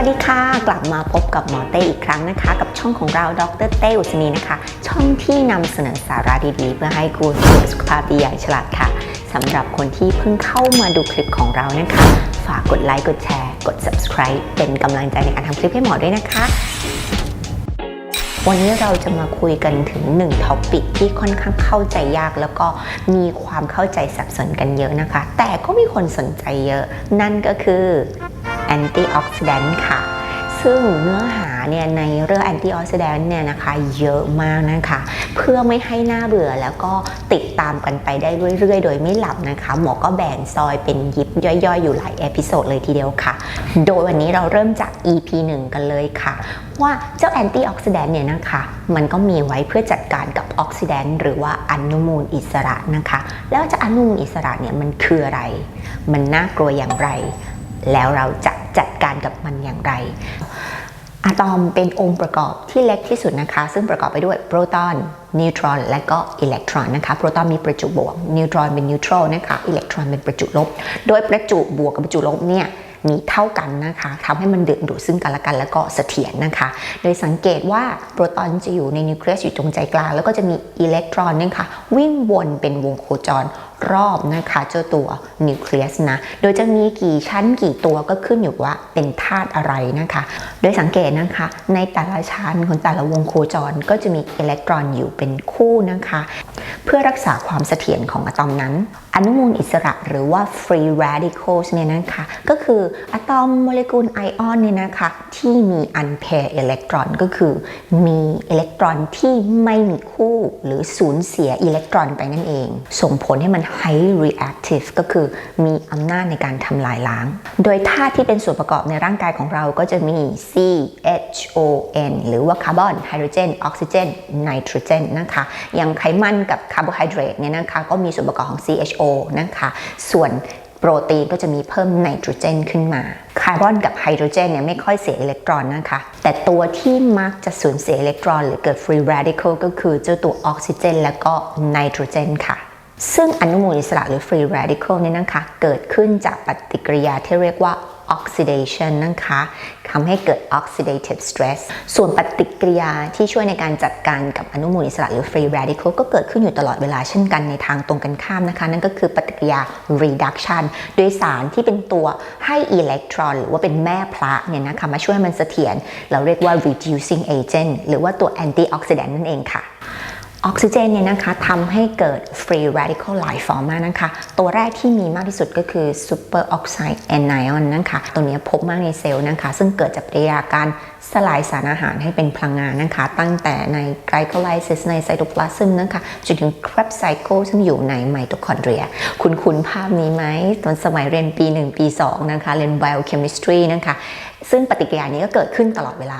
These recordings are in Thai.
วัสดีค่ะ กลับมาพบกับหมอเต้อีกครั้งนะคะ กับช่องของเราดรเต้อุศนีนะคะ ช่องที่นำเสนอสาระดีๆ เพื่อให้คุณสุขภาพดีอย่างฉลาดค่ะสำหรับคนที่เพิ่งเข้ามาดูคลิปของเรานะคะ ฝากกดไลค์กดแชร์ กด subscribe เป็นกำลังใจในการทำคลิปให้หมอด้วยนะคะวันนี้เราจะมาคุยกันถึงหนึ่งท็อปิกที่ค่อนข้างเข้าใจยากแล้วก็มีความเข้าใจสับสนกันเยอะนะคะ แต่ก็มีคนสนใจเยอะ นั่นก็คือ แอนตี้ออกซิแดนต์ค่ะ ซึ่งเนื้อหาเนี่ยในเรื่องแอนตี้ออกซิแดนต์เนี่ยนะคะเยอะมากนะคะ เพื่อไม่ให้หน้าเบื่อแล้วก็ติดตามกันไปได้เรื่อยๆ โดยไม่หลับนะคะ หมอก็แบ่งซอยเป็นยิบย่อยๆ อยู่หลายเอพิโซดเลยทีเดียวค่ะ โดยวันนี้เราเริ่มจาก EP 1 กันเลยค่ะ ว่าเจ้าแอนตี้ออกซิแดนต์เนี่ยนะคะ มันก็มีไว้เพื่อจัดการกับออกซิแดนต์หรือว่าอนุมูลอิสระนะคะ แล้วจะอนุมูลอิสระเนี่ยมันคืออะไร มันน่ากลัวอย่างไร แล้วเราจะจัดการกับมันอย่างไรอะตอมเป็นองค์ประกอบที่เล็กที่สุดนะคะ ซึ่งประกอบไปด้วยโปรตอนนิวตรอนและก็อิเล็กตรอนนะคะโปรตอนมีประจุบวกนิวตรอนเป็นนิวตรอลนะคะอิเล็กตรอนเป็นประจุลบ โดยประจุบวกกับประจุลบเนี่ย มีเท่ากันนะคะทำให้มันดึงดูดซึ่งกันและกัน แล้วก็เสถียรนะคะ โดยสังเกตว่าโปรตอนจะอยู่ในนิวเคลียสอยู่ตรงใจกลาง แล้วก็จะมีอิเล็กตรอนเนี่ยค่ะวิ่งวนเป็นวงโคจรรอบนะคะเจ้าตัวนิวเคลียสนะ โดยจะมีกี่ชั้นกี่ตัวก็ขึ้นอยู่ว่าเป็นธาตุอะไรนะคะ โดยสังเกตนะคะ ในแต่ละชั้นของแต่ละวงโคจรก็จะมีอิเล็กตรอนอยู่เป็นคู่นะคะ เพื่อรักษาความเสถียรของอะตอมนั้น อนุมูลอิสระหรือว่า free radicals เนี่ยนะคะก็คืออะตอมโมเลกุลไอออนเนี่ยนะคะที่มี unpair อิเล็กตรอนก็คือ มีอิเล็กตรอนที่ไม่มีคู่หรือสูญเสียอิเล็กตรอนไปนั่นเอง ส่งผลให้มัน highly reactive ก็คือมีอำนาจในการทำลายล้าง โดยธาตุที่เป็นส่วนประกอบในร่างกายของเราก็จะมี C H O N หรือว่าคาร์บอนไฮโดรเจนออกซิเจนไนโตรเจนนะคะอย่างไขมันกับาร์โบไฮเดรตเนี่ยนะคะก็มีส่วนประกอบของ CHO นะคะส่วนโปรตีนก็จะมีเพิ่มไนโตรเจนขึ้นมา คาร์บอนกับไฮโดรเจนเนี่ยไม่ค่อยเสียอิเล็กตรอนนะคะ แต่ตัวที่มักจะสูญเสียอิเล็กตรอน หรือเกิดฟรี r a ดิค a l ก็คือเจ้าตัวออกซิเจน และก็ไนโตรเจนค่ะ ซึ่งอนุมูลอิสระหรือ free radical เนี่ยนะคะ เกิดขึ้นจากปฏิกิริยาที่เรียกว่า oxidation นะคะทำให้เกิด oxidative stress ส่วนปฏิกิริยาที่ช่วยในการจัดการกับอนุมูลอิสระหรือ free radical ก็เกิดขึ้นอยู่ตลอดเวลาเช่นกันในทางตรงกันข้ามนะคะ นั่นก็คือปฏิกิริยา reduction โดยสารที่เป็นตัวให้อิเล็กตรอนหรือว่าเป็นแม่พระเนี่ยนะคะมาช่วยมันเสถียรเราเรียกว่า reducing agent หรือว่าตัว antioxidant นั่นเองค่ะ ออกซิเจนเนี่ยนะคะทำให้เกิด free radical หลายฟอร์มนะคะ ตัวแรกที่มีมากที่สุดก็คือ super oxide anion นะคะ ตัวนี้พบมากในเซลล์นะคะ ซึ่งเกิดจากปฏิกิริยาการสลายสารอาหารให้เป็นพลังงานนะคะ ตั้งแต่ใน glycolysis ในไซโตพลาซึมนะคะจนถึง Krebs cycle ซึ่งอยู่ในไมโตคอนเดรีย คุณคุ้นภาพนี้ไหมตอนสมัยเรียนปี 1 ปี 2 นะคะ เรียน biochemistry นะคะ ซึ่งปฏิกิริยานี้ก็เกิดขึ้นตลอดเวลา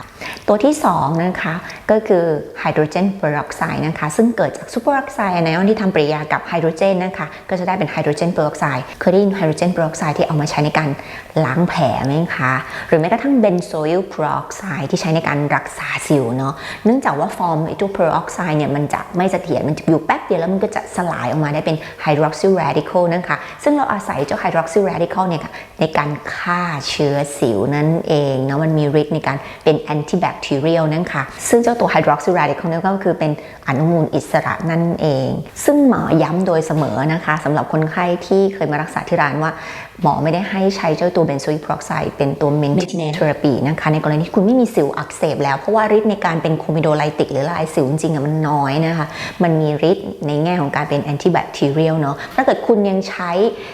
ตัวที่2นะคะก็คือไฮโดรเจนเปอร์ออกไซด์นะคะซึ่งเกิดจากซูเปอร์ออกไซด์ไอออนที่ทำปฏิกิริยากับไฮโดรเจนนะคะก็จะได้เป็นไฮโดรเจนเปอร์ออกไซด์เคยได้ยินไฮโดรเจนเปอร์ออกไซด์ที่เอามาใช้ในการล้างแผลไหมคะหรือแม้กระทั่งเบนโซอิลเปอร์ออกไซด์ที่ใช้ในการรักษาสิวเนาะเนื่องจากว่าฟอร์มไอตัวเปอร์ออกไซด์เนี่ยมันจะไม่เสถียรมันจะอยู่แป๊บเดียวแล้วมันก็จะสลายออกมาได้เป็นไฮดรอกซิล a รดิคอลนะคะซึ่งเราอาศัยเจ้าไฮดรอกซิล a รดิคอลเนี่ยในการฆ่าเชื้อสิวนั่นเองเนาะมันมีฤทธิ์ในการเป็นแอนติแบคทีเรียลนั่นค่ะ ซึ่งเจ้าตัวไฮดรอกซิไรดิคอนี่ก็คือเป็นอนุมูลอิสระนั่นเอง ซึ่งหมอย้ำโดยเสมอนะคะสำหรับคนไข้ที่เคยมารักษาที่ร้านว่า หมอไม่ได้ให้ใช้เจ้าตัวเบนโซอิลเปอร์ออกไซด์เป็นตัว maintenance therapy นะคะ ในกรณีที่คุณไม่มีสิวอักเสบแล้ว เพราะว่าฤทธิ์ในการเป็นโคมิโดไลติกหรือละลายสิวจริงๆอะมันน้อยนะคะ มันมีฤทธิ์ในแง่ของการเป็นแอนติแบคทีเรียลเนาะถ้าเกิดคุณยังใช้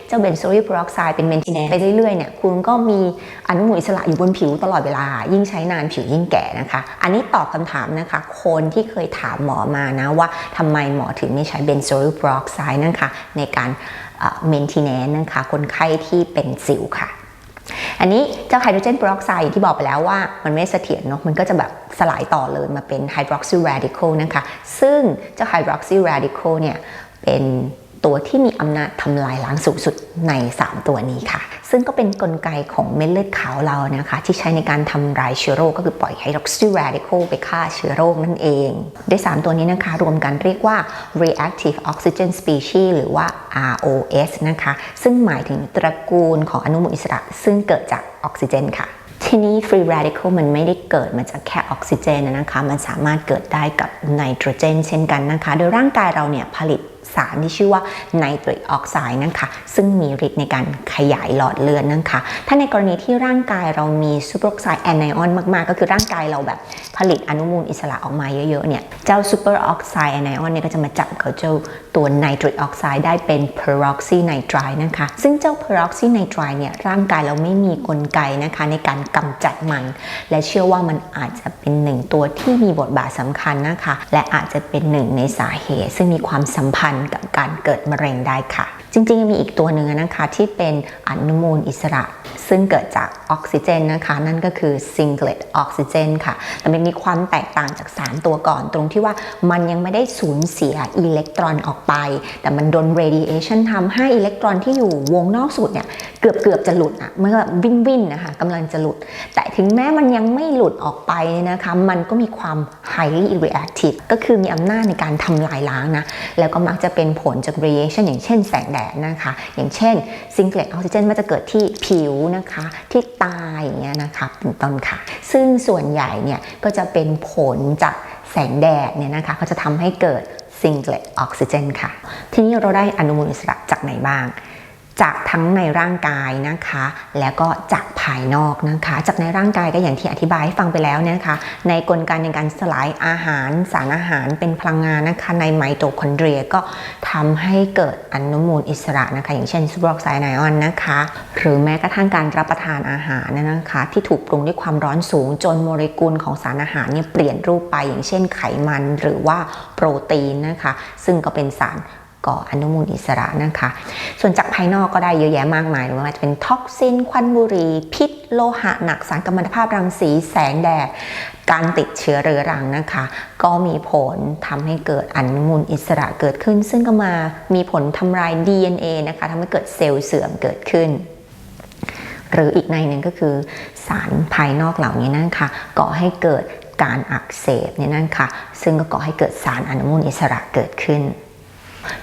เจ้าเบนโซอิลเปอร์ออกไซด์เป็น maintenance ไปเรื่อยๆเนี่ยคุณก็มีอนุมูลอิสระอยู่บนผิวตลอดเวลา ยิ่งใช้นานผิวยิ่งแก่นะคะ อันนี้ตอบคำถามนะคะ คนที่เคยถามหมอมานะว่าทำไมหมอถึงไม่ใช้เบนโซอิลเปอร์ออกไซด์นะคะในการ เมนทีแนนนะคะคนไข้ที่เป็นสิวค่ะ อันนี้เจ้าไฮโดรเจนเปอร์ออกไซด์ที่บอกไปแล้วว่ามันไม่เสถียรเนาะมันก็จะแบบสลายต่อเลยมาเป็นไฮดรอกซิลเรดิคอลนะคะ ซึ่งเจ้าไฮดรอกซิลเรดิคอลเนี่ยเป็นตัวที่มีอำนาจทำลายล้างสูงสุดใน 3 ตัวนี้ค่ะ ซึ่งก็เป็นนกลไกของเม็ดเลือดขาวเรานะคะ ที่ใช้ในการทำลายเชื้อโรคก็คือปล่อยไฮดรอกซิล a รดิคลไปฆ่าเชื้อโรคนั่นเองโดย 3 ตัวนี้นะคะ รวมกันเรียกว่า reactive oxygen species หรือว่า ROS นะคะ ซึ่งหมายถึงตระกูลของอนุมูลอิสระ ซึ่งเกิดจากออกซิเจนค่ะทีทีนี้ free radical มันไม่ได้เกิดมาจากแค่ออกซิเจนนะคะ มันสามารถเกิดได้กับไนโตรเจนเช่นกันนะคะ โดยร่างกายเราเนี่ยผลิต สารที่ชื่อว่าไนตริกออกไซด์นะคะซึ่งมีฤทธิ์ในการขยายหลอดเลือดนะคะถ้าในกรณีที่ร่างกายเรามีซูเปอร์ออกไซด์แอนไอออนมาก ๆ ก็คือร่างกายเราแบบผลิตอนุมูลอิสระออกมาเยอะ ๆ เนี่ย เจ้าซูเปอร์ออกไซด์แอนไอออนเนี่ยก็จะมาจับกับเจ้าตัวไนตริกออกไซด์ได้เป็น peroxynitrite นะคะ ซึ่งเจ้า peroxynitrite เนี่ยร่างกายเราไม่มีกลไกนะคะในการกำจัดมัน และเชื่อว่ามันอาจจะเป็นหนึ่งตัวที่มีบทบาทสำคัญนะคะ และอาจจะเป็นหนึ่งในสาเหตุ ซึ่งมีความสัมพันธ์กับการเกิดมะเร็งได้ค่ะ จริงๆมีอีกตัวหนึ่งนะคะที่เป็นอนุมูลอิสระ ซึ่งเกิดจากออกซิเจนนะคะ นั่นก็คือ singlet oxygen ค่ะ แต่มันมีความแตกต่างจาก 3 ตัวก่อน ตรงที่ว่ามันยังไม่ได้สูญเสียอิเล็กตรอนออกไป แต่มันโดน radiation ทำให้อิเล็กตรอนที่อยู่วงนอกสุดเนี่ยเกือบเกือบจะหลุดอะเมื่อวิ่งวิ่งนะคะกำลังจะหลุด แต่ถึงแม้มันยังไม่หลุดออกไปนะคะ มันก็มีความ highly reactive ก็คือมีอำนาจในการทำลายล้างนะแล้วก็มักจะเป็นผลจาก radiation อย่างเช่นแสงแดดนะคะ อย่างเช่นซิงเกิลออกซิเจนมันจะเกิดที่ผิวนะคะ ที่ตาอย่างเงี้ยนะคะเป็นต้นค่ะ ซึ่งส่วนใหญ่เนี่ยก็จะเป็นผลจากแสงแดดเนี่ยนะคะก็จะทำให้เกิดซิงเกิลออกซิเจนค่ะ ทีนี้เราได้อนุมูลอิสระจากไหนบ้าง จากทั้งในร่างกายนะคะ แล้วก็จากภายนอกนะคะ จากในร่างกายก็อย่างที่อธิบายให้ฟังไปแล้วนะคะ ในกลไกในการสลายอาหาร สารอาหารเป็นพลังงานนะคะ ในไมโตคอนเดรียก็ทำให้เกิดอนุมูลอิสระนะคะ อย่างเช่นซูเปอร์ออกไซด์ไนออนนะคะ หรือแม้กระทั่งการรับประทานอาหารนะคะ ที่ถูกปรุงด้วยความร้อนสูงจนโมเลกุลของสารอาหารเนี่ยเปลี่ยนรูปไปอย่างเช่นไขมันหรือว่าโปรตีนนะคะ ซึ่งก็เป็นสาร ก่ออนุมูลอิสระนะคะ ส่วนจากภายนอกก็ได้เยอะแยะมากมายหรือว่าจะเป็นท็อกซิน ควันบุหรี่ พิษ โลหะหนัก สารกัมมันตภาพรังสี แสงแดด การติดเชื้อเรื้อรังนะคะ ก็มีผลทำให้เกิดอนุมูลอิสระเกิดขึ้น ซึ่งก็มามีผลทำลาย DNA นะคะทำให้เกิดเซลล์เสื่อมเกิดขึ้นหรืออีกในหนึ่งก็คือสารภายนอกเหล่านี้นั่นค่ะก่อให้เกิดการอักเสบเนี่ยนั่นค่ะซึ่งก็ก่อให้เกิดสารอนุมูลอิสระเกิดขึ้น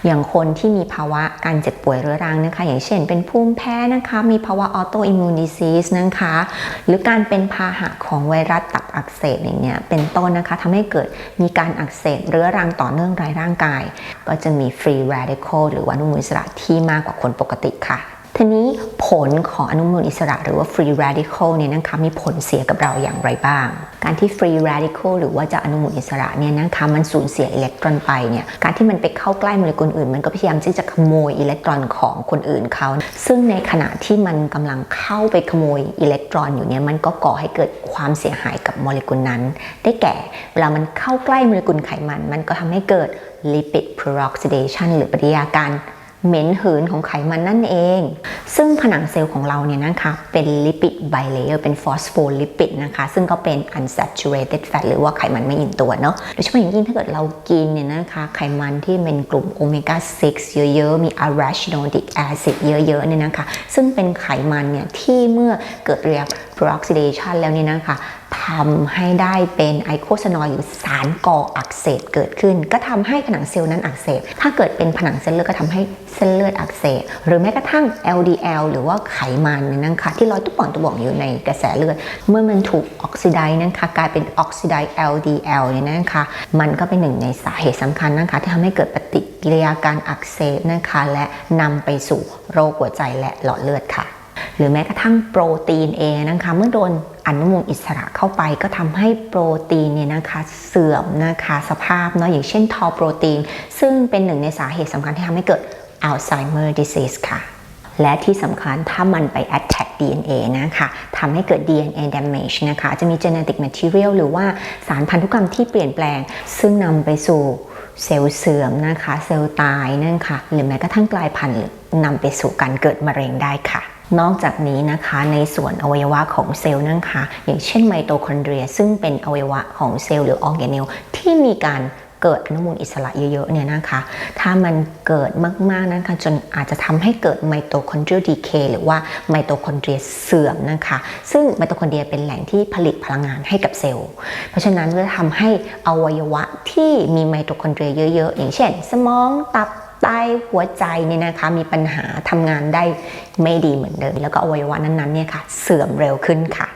อย่างคนที่มีภาวะการเจ็บป่วยเรื้อรังนะคะ อย่างเช่นเป็นภูมิแพ้นะคะ มีภาวะออโตอิมมูนดิซีสนะคะ หรือการเป็นพาหะของไวรัสตับอักเสบอย่างเงี้ยเป็นต้นนะคะทำให้เกิดมีการอักเสบเรื้อรังต่อเนื่องรายร่างกาย ก็จะมีฟรี radical หรือว่าอนุมูลอิสระที่มากกว่าคนปกติค่ะ ทีนี้ผลของอนุมูลอิสระหรือว่า free radical เนี่ยนะคะมีผลเสียกับเราอย่างไรบ้าง การที่ free radical หรือว่าจะอนุมูลอิสระเนี่ยนะคะมันสูญเสียอิเล็กตรอนไปเนี่ยการที่มันไปเข้าใกล้โมเลกุลอื่น มันก็พยายามที่จะขโมยอิเล็กตรอนของคนอื่นเขาซึ่งในขณะที่มันกำลังเข้าไปขโมยอิเล็กตรอนอยู่เนี่ยมันก็ก่อให้เกิดความเสียหายกับโมเลกุลนั้น ได้แก่เวลามันเข้าใกล้โมเลกุลไขมัน มันก็ทำให้เกิด lipid peroxidation หรือปฏิกิริยาการ เหม็นหืนของไขมันนั่นเอง ซึ่งผนังเซลล์ของเราเนี่ยนะคะเป็นลิปิดไบเลเยอร์เป็นฟอสโฟลิปิดนะคะ ซึ่งก็เป็น unsaturated fat หรือว่าไขมันไม่อิ่มตัวเนาะโดยเฉพาะอย่างยิ่งถ้าเกิดเรากินเนี่ยนะคะไขมันที่เป็นกลุ่มโอเมก้า 6 เยอะๆ มี arachidonic acid เยอะๆเนี่ยนะคะ ซึ่งเป็นไขมันเนี่ยที่เมื่อเกิดเรียก peroxidation แล้วเนี่ยนะคะ ทำให้ได้เป็นไอโคซานอยหรือสารก่ออักเสบเกิดขึ้น ก็ทำให้ผนังเซลล์นั้นอักเสบ ถ้าเกิดเป็นผนังเส้นเลือดก็ทำให้เส้นเลือดอักเสบ หรือแม้กระทั่ง LDL หรือว่าไขมันนี่นะคะที่ลอยตุ๊บป่องตุ๊บป่องอยู่ในกระแสเลือด เมื่อมันถูกออกซิไดซ์นะคะกลายเป็นออกซิไดซ์ LDL เนี่ยนะคะมันก็เป็นหนึ่งในสาเหตุสำคัญนะคะที่ทำให้เกิดปฏิกิริยาการอักเสบนะคะและนำไปสู่โรคหัวใจและหลอดเลือดค่ะ หรือแม้กระทั่งโปรตีนเองนะคะเมื่อโดนอนุมูลอิสระเข้าไปก็ทำให้โปรตีนเนี่ยนะคะเสื่อมนะคะสภาพเนาะอย่างเช่นทอโปรตีน ซึ่งเป็นหนึ่งในสาเหตุสำคัญที่ทำให้เกิดอัลไซเมอร์ disease ค่ะและที่สำคัญถ้ามันไป attack DNA นะคะทำให้เกิด DNA damage นะคะ จะมี genetic material หรือว่าสารพันธุกรรมที่เปลี่ยนแปลง ซึ่งนำไปสู่เซลล์เสื่อมนะคะ เซลล์ตายนั่นค่ะ หรือแม้กระทั่งกลายพันธุ์นำไปสู่การเกิดมะเร็งได้ค่ะ นอกจากนี้นะคะในส่วนอวัยวะของเซลล์นั่นค่ะอย่างเช่นไมโตคอนเดรีย ซึ่งเป็นอวัยวะของเซลล์หรือออร์แกเนลที่มีการเกิดอนุมูลอิสระเยอะๆเนี่ยนะคะ ถ้ามันเกิดมากๆนะคะจนอาจจะทำให้เกิดไมโตคอนเดรียดีเคหรือว่าไมโตคอนเดรียเสื่อมนะคะ ซึ่งไมโตคอนเดรียเป็นแหล่งที่ผลิตพลังงานให้กับเซลล์ เพราะฉะนั้นก็จะทำให้อวัยวะที่มีไมโตคอนเดรียเยอะๆ อย่างเช่น สมอง ตับ ไตหัวใจเนี่ยนะคะมีปัญหาทำงานได้ไม่ดีเหมือนเดิม แล้วก็อวัยวะนั้นๆเนี่ยค่ะเสื่อมเร็วขึ้นค่ะ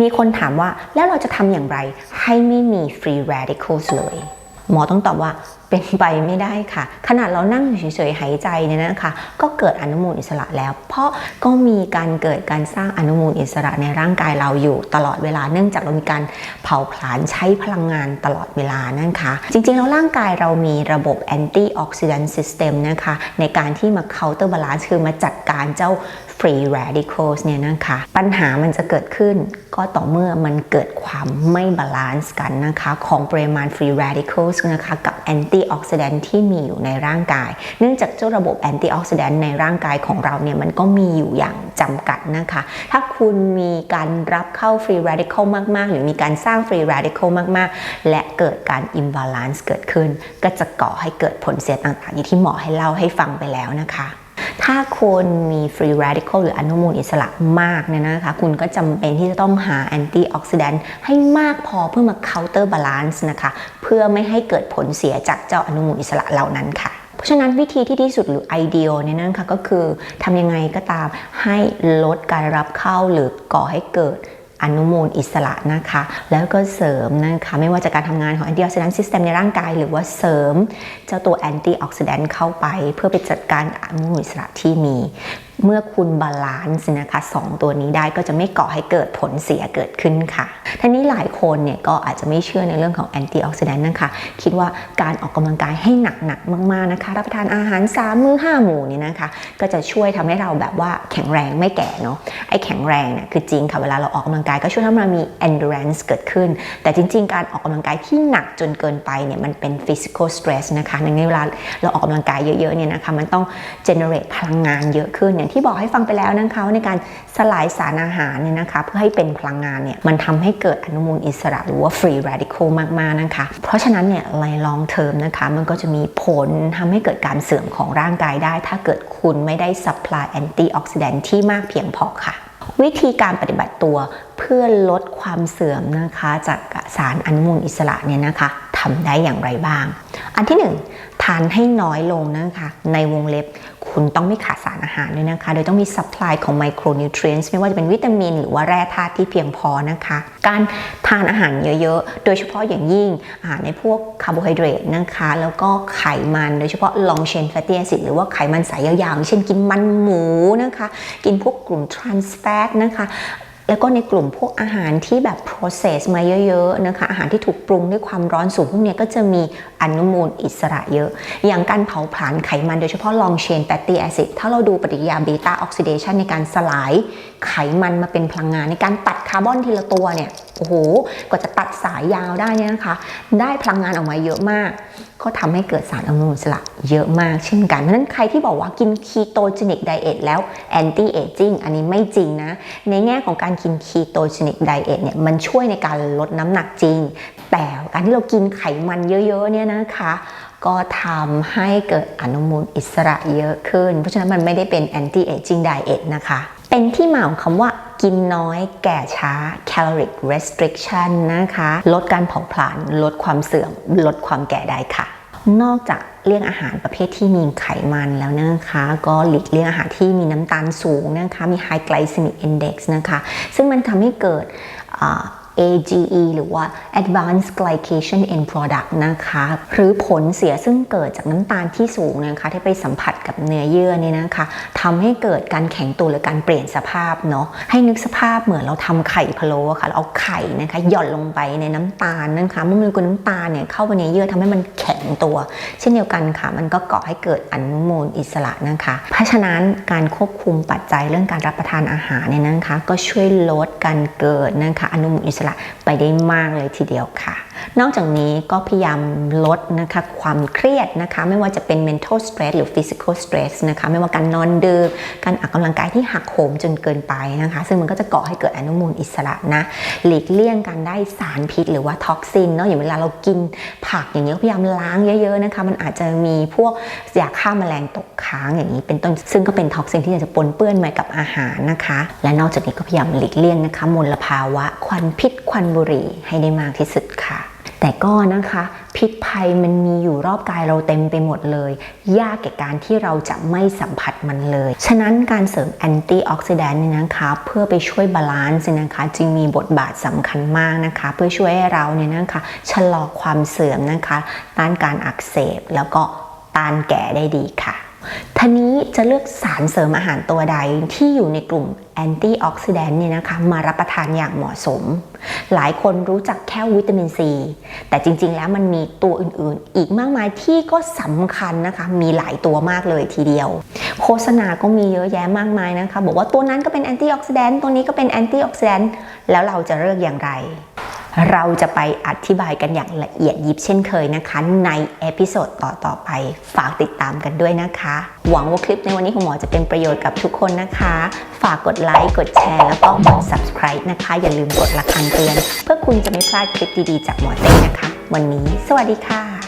มีคนถามว่าแล้วเราจะทำอย่างไรให้ไม่มี free radicals เลย หมอต้องตอบว่า เป็นไปไม่ได้ค่ะ ขนาดเรานั่งเฉยๆหายใจเนี่ยนะคะ ก็เกิดอนุมูลอิสระแล้ว เพราะก็มีการเกิดการสร้างอนุมูลอิสระในร่างกายเราอยู่ตลอดเวลา เนื่องจากเรามีการเผาผลาญใช้พลังงานตลอดเวลานะคะ จริงๆแล้วร่างกายเรามีระบบ anti oxidant system นะคะ ในการที่มา counter balance คือมาจัดการเจ้า free radicals เนี่ยนะคะ ปัญหามันจะเกิดขึ้นก็ต่อเมื่อมันเกิดความไม่บาลานซ์กันนะคะ ของปริมาณ free radicals นะคะกับ antioxidant ที่มีอยู่ในร่างกาย เนื่องจากเจ้าระบบ antioxidant ในร่างกายของเราเนี่ยมันก็มีอยู่อย่างจำกัดนะคะ ถ้าคุณมีการรับเข้า free radical มาก ๆ หรือมีการสร้าง free radical มาก ๆ และเกิดการ imbalance เกิดขึ้น ก็จะก่อให้เกิดผลเสียต่างๆอย่างที่หมอให้เล่าให้ฟังไปแล้วนะคะ ถ้าคนมีฟรีเรดิคอลหรืออนุมูลอิสระมากเนี่ยนะคะ คุณก็จำเป็นที่จะต้องหาแอนตี้ออกซิแดนต์ให้มากพอเพื่อมาเคาน์เตอร์บาลานซ์นะคะ เพื่อไม่ให้เกิดผลเสียจากเจ้าอนุมูลอิสระเหล่านั้นค่ะเพราะฉะนั้นวิธีที่ดีสุดหรือ ideal เนี่ยนะคะก็คือทำยังไงก็ตามให้ลดการรับเข้าหรือก่อให้เกิด อนุมูลอิสระนะคะ แล้วก็เสริมนะคะไม่ว่าจะการทำงานของแอนตี้ออกซิแดนต์ซิสเต็มในร่างกาย หรือว่าเสริมเจ้าตัวแอนตี้ออกซิแดนต์เข้าไป เพื่อไปจัดการอนุมูลอิสระที่มี เมื่อคุณบาลานซ์นะคะสองตัวนี้ได้ก็จะไม่ก่อให้เกิดผลเสียเกิดขึ้นค่ะทีนี้หลายคนเนี่ยก็อาจจะไม่เชื่อในเรื่องของแอนตี้ออกซิแดนต์นะคะ คิดว่าการออกกำลังกายให้หนักๆมากๆนะคะ รับประทานอาหาร3มื้อ5หมู่เนี่ยนะคะ ก็จะช่วยทำให้เราแบบว่าแข็งแรงไม่แก่เนาะไอ้แข็งแรงเนี่ยคือจริงค่ะเวลาเราออกกำลังกายก็ช่วยทำให้เรามี endurance เกิดขึ้น แต่จริง ๆ การออกกำลังกายที่หนักจนเกินไปเนี่ยมันเป็น physical stress นะคะในเวลาเราออกกำลังกายเยอะๆเนี่ยนะคะมันต้อง generate พลังงานเยอะขึ้นอย่างที่บอกให้ฟังไปแล้วนะคะว่าในการสลายสารอาหารเนี่ยนะคะเพื่อให้เป็นพลังงานเนี่ยมันทำให้เกิดอนุมูลอิสระหรือว่า free radical มากๆนะคะเพราะฉะนั้นเนี่ยใน long term นะคะมันก็จะมีผลทำให้เกิดการเสื่อมของร่างกายได้ ถ้าเกิดคุณไม่ได้ supply antioxidant ที่มากเพียงพอค่ะ วิธีการปฏิบัติตัวเพื่อลดความเสื่อมนะคะจากสารอนุมูลอิสระเนี่ยนะคะ ทำได้อย่างไรบ้าง อันที่หนึ่งทานให้น้อยลงนะคะในวงเล็บคุณต้องไม่ขาดสารอาหารด้วยนะคะ โดยต้องมี supply ของ micronutrients ไม่ว่าจะเป็นวิตามิน หรือว่าแร่ธาตุที่เพียงพอนะคะ การทานอาหารเยอะๆ โดยเฉพาะอย่างยิ่งอาหารในพวกคาร์โบไฮเดรตนะคะ แล้วก็ไขมันโดยเฉพาะ long chain fatty acid หรือว่าไขมันสายยาวๆ เช่นกินมันหมูนะคะ กินพวกกลุ่ม trans fat นะคะ แล้วก็ในกลุ่มพวกอาหารที่แบบ process มาเยอะๆนะคะ อาหารที่ถูกปรุงด้วยความร้อนสูงพวกนี้ก็จะมีอนุมูลอิสระเยอะ อย่างการเผาผลาญไขมันโดยเฉพาะ long chain fatty acid ถ้าเราดูปฏิกิริยา beta oxidation ในการสลายไขมันมาเป็นพลังงานในการตัดคาร์บอนทีละตัวเนี่ย โอ้โห กว่าจะตัดสายยาวได้เนี่ยนะคะ ได้พลังงานออกมาเยอะมาก ก็ทำให้เกิดสารอนุมูลอิสระเยอะมากเช่นกัน เพราะฉะนั้นใครที่บอกว่ากิน ketogenic diet แล้ว anti aging อันนี้ไม่จริงนะ ในแง่ของการกิน ketogenic diet เนี่ยมันช่วยในการลดน้ำหนักจริง แต่การที่เรากินไขมันเยอะๆเนี่ยนะคะก็ทำให้เกิดอนุมูลอิสระเยอะขึ้น เพราะฉะนั้นมันไม่ได้เป็น anti aging diet นะคะ เป็นที่มาของคำว่ากินน้อยแก่ช้า caloric restriction นะคะ ลดการเผาผลาญลดความเสื่อม ลดความแก่ได้ค่ะ นอกจากเลี่ยงอาหารประเภทที่มีไขมันแล้วนะคะ ก็หลีกเลี่ยงอาหารที่มีน้ำตาลสูงนะคะ มี high glycemic index นะคะ ซึ่งมันทำให้เกิด AGE หรือว่า Advanced Glycation End Product นะคะ หรือผลเสียซึ่งเกิดจากน้ำตาลที่สูงนะคะ ที่ไปสัมผัสกับเนื้อเยื่อเนี่ยนะคะทำให้เกิดการแข็งตัวหรือการเปลี่ยนสภาพเนาะให้นึกสภาพเหมือนเราทำไข่พะโล้ค่ะเราเอาไข่นะคะหย่อนลงไปในน้ำตาลนะคะเมื่อมันกน้ำตาลเนี่ยเข้าไปในเยื่อทำให้มันแข็งตัว เช่นเดียวกันค่ะ มันก็ก่อให้เกิดอนุมูลอิสระนะคะ เพราะฉะนั้นการควบคุมปัจจัยเรื่องการรับประทานอาหารเนี่ยนะคะ ก็ช่วยลดการเกิดนะคะอนุมูลอิสระไปได้มากเลยทีเดียวค่ะนอกจากนี้ก็พยายามลดนะคะความเครียดนะคะ ไม่ว่าจะเป็น mental stress หรือ physical stress นะคะไม่ว่าการนอนดึกการออกกำลังกายที่หักโหมจนเกินไปนะคะ ซึ่งมันก็จะก่อให้เกิดอนุมูลอิสระนะหลีกเลี่ยงการได้สารพิษ หรือว่าท็อกซินเนาะอย่างเวลาเรากินผักอย่างเงี้ยพยายามล้างเยอะๆนะคะมันอาจจะมีพวกยาฆ่าแมลงตกค้างอย่างนี้เป็นต้นซึ่งก็เป็นท็อกซินที่จะปนเปื้อนมากับอาหารนะคะ และนอกจากนี้ก็พยายามหลีกเลี่ยงนะคะมลภาวะควันพิษควันบุหรี่ให้ได้มากที่สุดค่ะแต่ก็นะคะพิษภัยมันมีอยู่รอบกายเราเต็มไปหมดเลย ยากแก่การที่เราจะไม่สัมผัสมันเลย ฉะนั้นการเสริมแอนตี้ออกซิแดนต์เนี่ยนะคะ เพื่อไปช่วยบาลานซ์เนี่ยนะคะจึงมีบทบาทสำคัญมากนะคะ เพื่อช่วยให้เราเนี่ยนะคะชะลอความเสื่อมนะคะ ต้านการอักเสบแล้วก็ต้านแก่ได้ดีค่ะ ทีนี้จะเลือกสารเสริมอาหารตัวใดที่อยู่ในกลุ่มแอนตี้ออกซิแดนต์เนี่ยนะคะมารับประทานอย่างเหมาะสม หลายคนรู้จักแค่วิตามินซี แต่จริงๆแล้วมันมีตัวอื่นๆ อีกมากมายที่ก็สำคัญนะคะ มีหลายตัวมากเลยทีเดียว โฆษณาก็มีเยอะแยะมากมายนะคะ บอกว่าตัวนั้นก็เป็นแอนตี้ออกซิแดนต์ตัวนี้ก็เป็นแอนตี้ออกซิแดนต์แล้วเราจะเลือกอย่างไร เราจะไปอธิบายกันอย่างละเอียดยิบเช่นเคยนะคะ ในเอพิโซดต่อๆไป ฝากติดตามกันด้วยนะคะ หวังว่าคลิปในวันนี้ของหมอจะเป็นประโยชน์กับทุกคนนะคะ ฝากกดไลค์กดแชร์แล้วก็กด subscribe นะคะ อย่าลืมกดระฆังเตือน เพื่อคุณจะไม่พลาดคลิปดีๆ จากหมอเต้นะคะ วันนี้ สวัสดีค่ะ